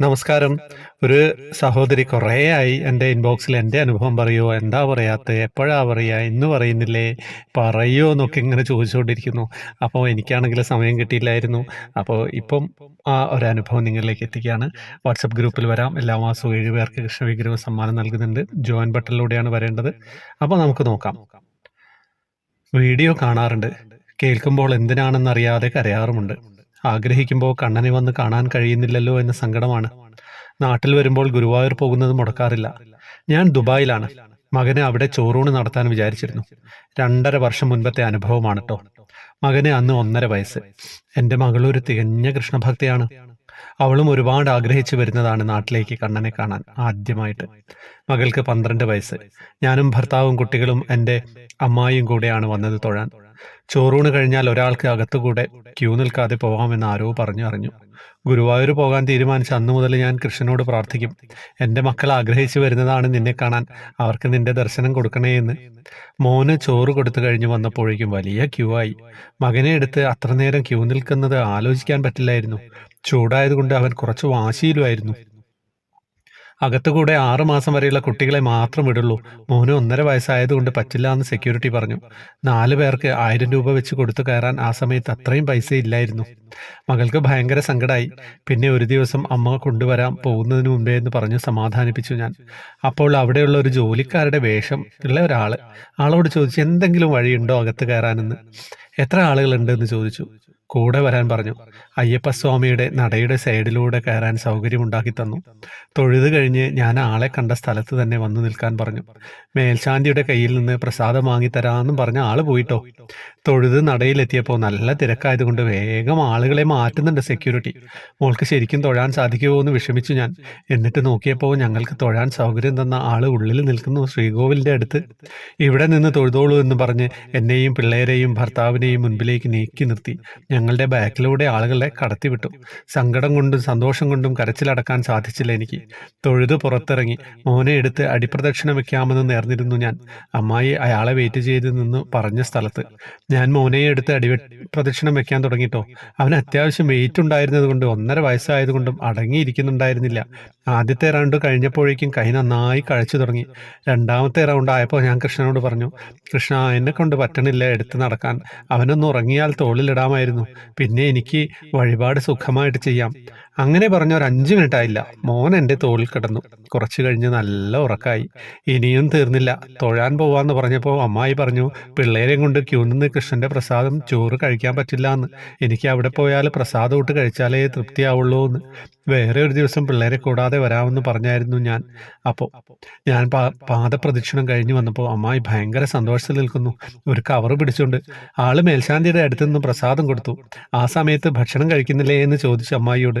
നമസ്കാരം. ഒരു സഹോദരി കുറേ ആയി എന്റെ ഇൻബോക്സിൽ എന്റെ അനുഭവം പറയുമോ എന്താ പറയാത്ത? എപ്പോഴാ പറയുക ഇന്ന് പറയുന്നില്ലേ? പറയുമോ എന്നൊക്കെ ഇങ്ങനെ ചോദിച്ചുകൊണ്ടിരിക്കുന്നു. അപ്പോൾ എനിക്കാണെങ്കിൽ സമയം കിട്ടിയില്ലായിരുന്നു. അപ്പോൾ ഇപ്പം ആ ഒരു അനുഭവം നിങ്ങളിലേക്ക് എത്തിക്കുകയാണ്. വാട്സപ്പ് ഗ്രൂപ്പിൽ വരാം. എല്ലാ മാസവും ഏഴ് പേർക്ക് കൃഷ്ണവിഗ്രഹ സമ്മാനം നൽകുന്നുണ്ട്. ജോയിൻ ബട്ടണിലൂടെയാണ് വരേണ്ടത്. അപ്പോൾ നമുക്ക് നോക്കാം. വീഡിയോ കാണാറുണ്ട്. കേൾക്കുമ്പോൾ എന്തിനാണെന്നറിയാതെ കരയാറുമുണ്ട്. ആഗ്രഹിക്കുമ്പോൾ കണ്ണനെ വന്ന് കാണാൻ കഴിയുന്നില്ലല്ലോ എന്ന സങ്കടമാണ്. നാട്ടിൽ വരുമ്പോൾ ഗുരുവായൂർ പോകുന്നത് മുടക്കാറില്ല. ഞാൻ ദുബായിലാണ്. മകനെ അവിടെ ചോറൂണ് നടത്താൻ വിചാരിച്ചിരുന്നു. രണ്ടര വർഷം മുൻപത്തെ അനുഭവമാണ് കേട്ടോ മകനെ അന്ന് ഒന്നര വയസ്സ്. എന്റെ മകളൊരു തികഞ്ഞ കൃഷ്ണഭക്തിയാണ്. അവളും ഒരുപാട് ആഗ്രഹിച്ചു വരുന്നതാണ് നാട്ടിലേക്ക് കണ്ണനെ കാണാൻ ആദ്യമായിട്ട്. മകൾക്ക് പന്ത്രണ്ട് വയസ്സ്. ഞാനും ഭർത്താവും കുട്ടികളും എന്റെ അമ്മായിയും കൂടെയാണ് വന്നത് തൊഴാൻ. ചോറൂണ് കഴിഞ്ഞാൽ ഒരാൾക്ക് അകത്തുകൂടെ ക്യൂ നിൽക്കാതെ പോകാമെന്ന് ആരോ പറഞ്ഞു അറിഞ്ഞു. ഗുരുവായൂർ പോകാൻ തീരുമാനിച്ച അന്നു മുതൽ ഞാൻ കൃഷ്ണനോട് പ്രാർത്ഥിക്കും. എന്റെ മക്കൾ ആഗ്രഹിച്ചു വരുന്നതാണ് നിന്നെ കാണാൻ. അവർക്ക് നിന്റെ ദർശനം കൊടുക്കണേ എന്ന്. മോന് ചോറ് കൊടുത്തു കഴിഞ്ഞ് വന്നപ്പോഴേക്കും വലിയ ക്യൂ ആയി. മകനെ എടുത്ത് അത്ര നേരം ക്യൂ നിൽക്കുന്നത് ആലോചിക്കാൻ പറ്റില്ലായിരുന്നു. ചൂടായതുകൊണ്ട് അവൻ കുറച്ച് വാശിയിലുമായിരുന്നു. അകത്തുകൂടെ ആറുമാസം വരെയുള്ള കുട്ടികളെ മാത്രം വിടുള്ളൂ. മോന് ഒന്നര വയസ്സായതുകൊണ്ട് പറ്റില്ല എന്ന് സെക്യൂരിറ്റി പറഞ്ഞു. നാല് പേർക്ക് ആയിരം രൂപ വെച്ച് കൊടുത്തു കയറാൻ ആ സമയത്ത് അത്രയും പൈസ ഇല്ലായിരുന്നു. മകൾക്ക് ഭയങ്കര സങ്കടമായി പിന്നെ ഒരു ദിവസം അമ്മ കൊണ്ടുവരാൻ പോകുന്നതിന് മുമ്പേ എന്ന് പറഞ്ഞു സമാധാനിപ്പിച്ചു ഞാൻ. അപ്പോൾ അവിടെയുള്ള ഒരു ജോലിക്കാരുടെ വേഷം ഉള്ള ഒരാൾ ആളോട് ചോദിച്ചു എന്തെങ്കിലും വഴിയുണ്ടോ അകത്ത് കയറാനെന്ന്? എത്ര ആളുകളുണ്ട് എന്ന് ചോദിച്ചു. കൂടെ വരാൻ പറഞ്ഞു. അയ്യപ്പസ്വാമിയുടെ നടയുടെ സൈഡിലൂടെ കയറാൻ സൗകര്യമുണ്ടാക്കി തന്നു. തൊഴുത് കഴിഞ്ഞ് ഞാൻ ആളെ കണ്ട സ്ഥലത്ത് തന്നെ വന്നു നിൽക്കാൻ പറഞ്ഞു. മേൽശാന്തിയുടെ കയ്യിൽ നിന്ന് പ്രസാദം വാങ്ങിത്തരാമെന്നും പറഞ്ഞ ആൾ പോയിട്ടോ. തൊഴുത് നടയിലെത്തിയപ്പോൾ നല്ല തിരക്കായതുകൊണ്ട് വേഗം ആളുകളെ മാറ്റുന്നുണ്ട് സെക്യൂരിറ്റി മോൾക്ക് ശരിക്കും തൊഴാൻ സാധിക്കുമോ എന്ന് വിഷമിച്ചു ഞാൻ. എന്നിട്ട് നോക്കിയപ്പോൾ ഞങ്ങൾക്ക് തൊഴാൻ സൗകര്യം തന്ന ആൾ ഉള്ളിൽ നിൽക്കുന്നു ശ്രീകോവിലിന്റെ അടുത്ത്. ഇവിടെ നിന്ന് തൊഴുതോളൂ എന്ന് പറഞ്ഞ് എന്നെയും പിള്ളേരെയും ഭർത്താവിനെയും മുൻപിലേക്ക് നീക്കി നിർത്തി. ഞങ്ങളുടെ ബാക്കിലൂടെ ആളുകളെ കടത്തിവിട്ടു. സങ്കടം കൊണ്ടും സന്തോഷം കൊണ്ടും കരച്ചിലടക്കാൻ സാധിച്ചില്ല എനിക്ക്. തൊഴുത് പുറത്തിറങ്ങി. മോനെ എടുത്ത് അടിപ്രദക്ഷിണം വെക്കാമെന്ന് നേർന്നിരുന്നു ഞാൻ. അമ്മായി അയാളെ വെയിറ്റ് ചെയ്ത് നിന്ന് പറഞ്ഞ സ്ഥലത്ത്. ഞാൻ മോനെ എടുത്ത് അടി പ്രദക്ഷിണം വെക്കാൻ തുടങ്ങിട്ടോ. അവന് അത്യാവശ്യം വെയിറ്റ് ഉണ്ടായിരുന്നത് കൊണ്ട് ഒന്നര വയസ്സായതുകൊണ്ടും അടങ്ങിയിരിക്കുന്നുണ്ടായിരുന്നില്ല. ആദ്യത്തെ റൗണ്ട് കഴിഞ്ഞപ്പോഴേക്കും കൈ നന്നായി കഴിച്ചു തുടങ്ങി. രണ്ടാമത്തെ റൗണ്ട് ആയപ്പോൾ ഞാൻ കൃഷ്ണനോട് പറഞ്ഞു കൃഷ്ണ എന്നെ കൊണ്ട് പറ്റണില്ല എടുത്ത് നടക്കാൻ. അവനൊന്ന് ഉറങ്ങിയാൽ തോളിലിടാമായിരുന്നു. പിന്നെ എനിക്ക് വഴിപാട് സുഖമായിട്ട് ചെയ്യാം. അങ്ങനെ പറഞ്ഞ ഒരു അഞ്ച് മിനിറ്റ് ആയില്ല മോൻ എന്റെ തോളിൽ കിടന്നു. കുറച്ചു കഴിഞ്ഞ് നല്ല ഉറക്കായി. ഇനിയും തീർന്നില്ല. തൊഴാൻ പോവാന്ന് പറഞ്ഞപ്പോൾ അമ്മായി പറഞ്ഞു പിള്ളേരെയും കൊണ്ട് ക്യൂ കൃഷ്ണന്റെ പ്രസാദം ചോറ് കഴിക്കാൻ പറ്റില്ല എന്ന് എനിക്ക് അവിടെ പോയാൽ പ്രസാദം ഇട്ട് കഴിച്ചാലേ തൃപ്തിയാവുള്ളൂ എന്ന്. വേറെ ഒരു ദിവസം പിള്ളേരെ കൂടാതെ വരാമെന്ന് പറഞ്ഞായിരുന്നു ഞാൻ. അപ്പോൾ ഞാൻ പാദപ്രദക്ഷിണം കഴിഞ്ഞു വന്നപ്പോൾ അമ്മായി ഭയങ്കര സന്തോഷത്തിൽ നിൽക്കുന്നു. ഒരു കവർ പിടിച്ചുകൊണ്ട് ആൾ മേൽശാന്തിയുടെ അടുത്ത് നിന്ന് പ്രസാദം കൊടുത്തു. ആ സമയത്ത് ഭക്ഷണം കഴിക്കുന്നില്ലേ എന്ന് ചോദിച്ചു അമ്മായിയോട്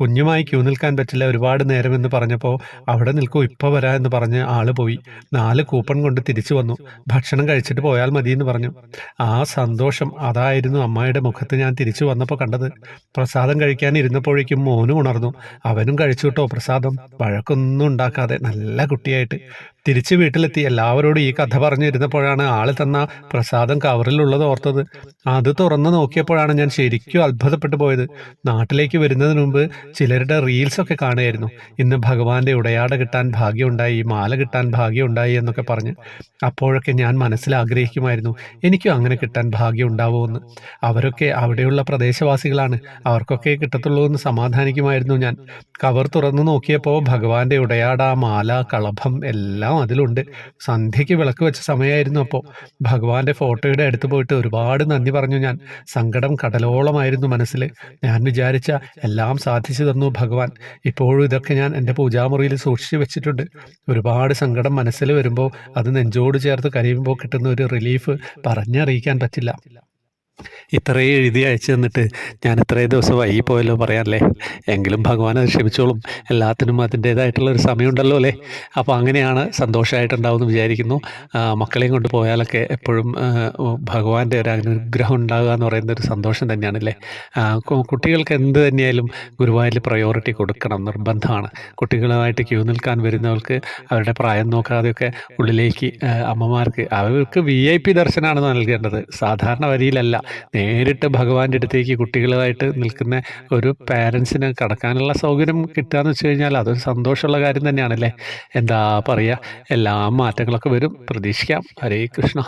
കുഞ്ഞുമായി ക്യൂ നിൽക്കാൻ പറ്റില്ല ഒരുപാട് നേരമെന്ന് പറഞ്ഞപ്പോൾ അവിടെ നിൽക്കൂ ഇപ്പോൾ വരാ എന്ന് പറഞ്ഞ് ആൾ പോയി. നാല് കൂപ്പൺ കൊണ്ട് തിരിച്ചു വന്നു. ഭക്ഷണം കഴിച്ചിട്ട് പോയാൽ മതി എന്ന് പറഞ്ഞു. ആ സന്തോഷം അതായിരുന്നു അമ്മായിയുടെ മുഖത്ത് ഞാൻ തിരിച്ചു വന്നപ്പോൾ കണ്ടത്. പ്രസാദം കഴിക്കാൻ ഇരുന്നപ്പോഴേക്കും മോനും ഉണർന്നു. അവനും കഴിച്ചു കേട്ടോ പ്രസാദം. വഴക്കൊന്നും ഉണ്ടാക്കാതെ നല്ല കുട്ടിയായിട്ട്. തിരിച്ച് വീട്ടിലെത്തി. എല്ലാവരോടും ഈ കഥ പറഞ്ഞിരുന്നപ്പോഴാണ് ആൾ തന്ന പ്രസാദം കവറിലുള്ളത് ഓർത്തത്. അത് തുറന്നു നോക്കിയപ്പോഴാണ് ഞാൻ ശരിക്കും അത്ഭുതപ്പെട്ടു പോയത്. നാട്ടിലേക്ക് വരുന്നതിന് മുമ്പ് ചിലരുടെ റീൽസൊക്കെ കാണുമായിരുന്നു ഇന്ന് ഭഗവാന്റെ ഉടയാട കിട്ടാൻ ഭാഗ്യമുണ്ടായി മാല കിട്ടാൻ ഭാഗ്യമുണ്ടായി എന്നൊക്കെ പറഞ്ഞ് അപ്പോഴൊക്കെ ഞാൻ മനസ്സിൽ ആഗ്രഹിക്കുമായിരുന്നു എനിക്കും അങ്ങനെ കിട്ടാൻ ഭാഗ്യം ഉണ്ടാവുമെന്ന് അവരൊക്കെ അവിടെയുള്ള പ്രദേശവാസികളാണ് അവർക്കൊക്കെ കിട്ടത്തുള്ളൂ എന്ന് സമാധാനിക്കുമായിരുന്നു ഞാൻ. കവർ തുറന്നു നോക്കിയപ്പോൾ ഭഗവാന്റെ ഉടയാട മാല കളഭം എല്ലാം അതിലുണ്ട്. സന്ധ്യയ്ക്ക് വിളക്ക് വെച്ച സമയമായിരുന്നു അപ്പോൾ. ഭഗവാന്റെ ഫോട്ടോയുടെ അടുത്ത് പോയിട്ട് ഒരുപാട് നന്ദി പറഞ്ഞു ഞാൻ. സങ്കടം കടലോളമായിരുന്നു മനസ്സിൽ. ഞാൻ വിചാരിച്ച എല്ലാം സാധിച്ചു. തന്നു ഭഗവാൻ. ഇപ്പോഴും ഇതൊക്കെ ഞാൻ എന്റെ പൂജാമുറിയിൽ സൂക്ഷിച്ചു വെച്ചിട്ടുണ്ട്. ഒരുപാട് സങ്കടം മനസ്സിൽ വരുമ്പോൾ അത് നെഞ്ചോട് ചേർത്ത് കരയുമ്പോൾ കിട്ടുന്ന ഒരു റിലീഫ് പറഞ്ഞറിയിക്കാൻ പറ്റില്ല. ഇത്രയും എഴുതി അയച്ചു തന്നിട്ട് ഞാൻ ഇത്രയും ദിവസം വൈകിപ്പോയല്ലോ പറയാനല്ലേ? എങ്കിലും ഭഗവാൻ ക്ഷമിച്ചോളും. എല്ലാത്തിനും അതിന്റേതായിട്ടുള്ള ഒരു സമയമുണ്ടല്ലോ അല്ലേ? അപ്പോൾ അങ്ങനെയാണ് സന്തോഷമായിട്ടുണ്ടാവുമെന്ന് വിചാരിക്കുന്നു. മക്കളെയും കൊണ്ട് പോയാലൊക്കെ എപ്പോഴും ഭഗവാന്റെ ഒരു അനുഗ്രഹം ഉണ്ടാകുക എന്ന് പറയുന്ന ഒരു സന്തോഷം തന്നെയാണ് അല്ലേ കുട്ടികൾക്ക് എന്ത് തന്നെയായാലും ഗുരുവായൂരിൽ പ്രയോറിറ്റി കൊടുക്കണം നിർബന്ധമാണ്. കുട്ടികളുമായിട്ട് ക്യൂ നിൽക്കാൻ വരുന്നവർക്ക് അവരുടെ പ്രായം നോക്കാതെയൊക്കെ ഉള്ളിലേക്ക് അമ്മമാർക്ക് അവർക്ക് വി ഐ പി ദർശനമാണ് നൽകേണ്ടത്. സാധാരണ വരിയിലല്ല. നേരിട്ട് ഭഗവാന്റെ അടുത്തേക്ക് കുട്ടികളുമായിട്ട് നിൽക്കുന്ന ഒരു പാരൻസിന് കടക്കാനുള്ള സൗകര്യം കിട്ടുക എന്ന് വെച്ച് കഴിഞ്ഞാൽ അതൊരു സന്തോഷമുള്ള കാര്യം തന്നെയാണല്ലേ? എന്താ പറയുക? എല്ലാ മാറ്റങ്ങളൊക്കെ വരും. പ്രതീക്ഷിക്കാം. ഹരേ കൃഷ്ണ.